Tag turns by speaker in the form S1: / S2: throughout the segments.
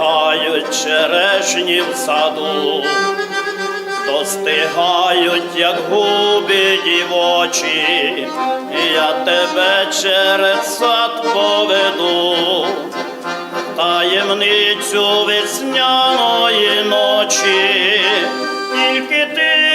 S1: Достигають черешні в саду, достигають, як губи дівочі, я тебе через сад поведу, таємницю весняної ночі, тільки ти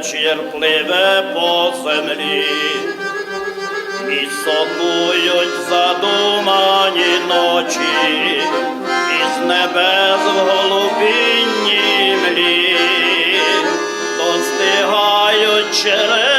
S1: вечір пливе по землі, і сонують задумані ночі, із небес в голубінні млі, достигають черешнями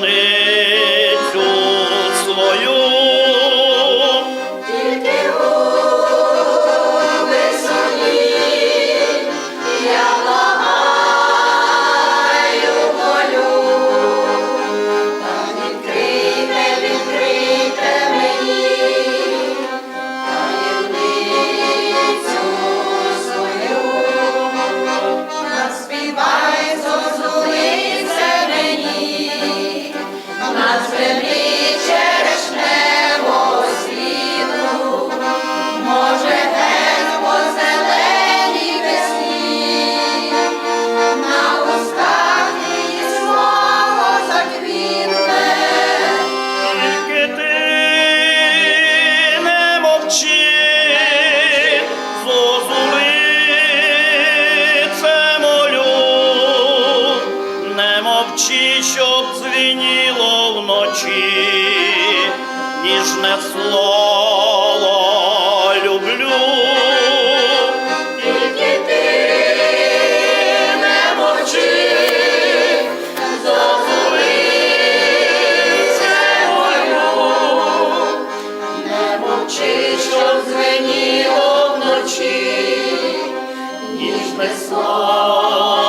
S1: таємницю Hallelujah. Мовчи, щоб дзвеніло вночі, ніжне слово люблю.
S2: Ніжне слово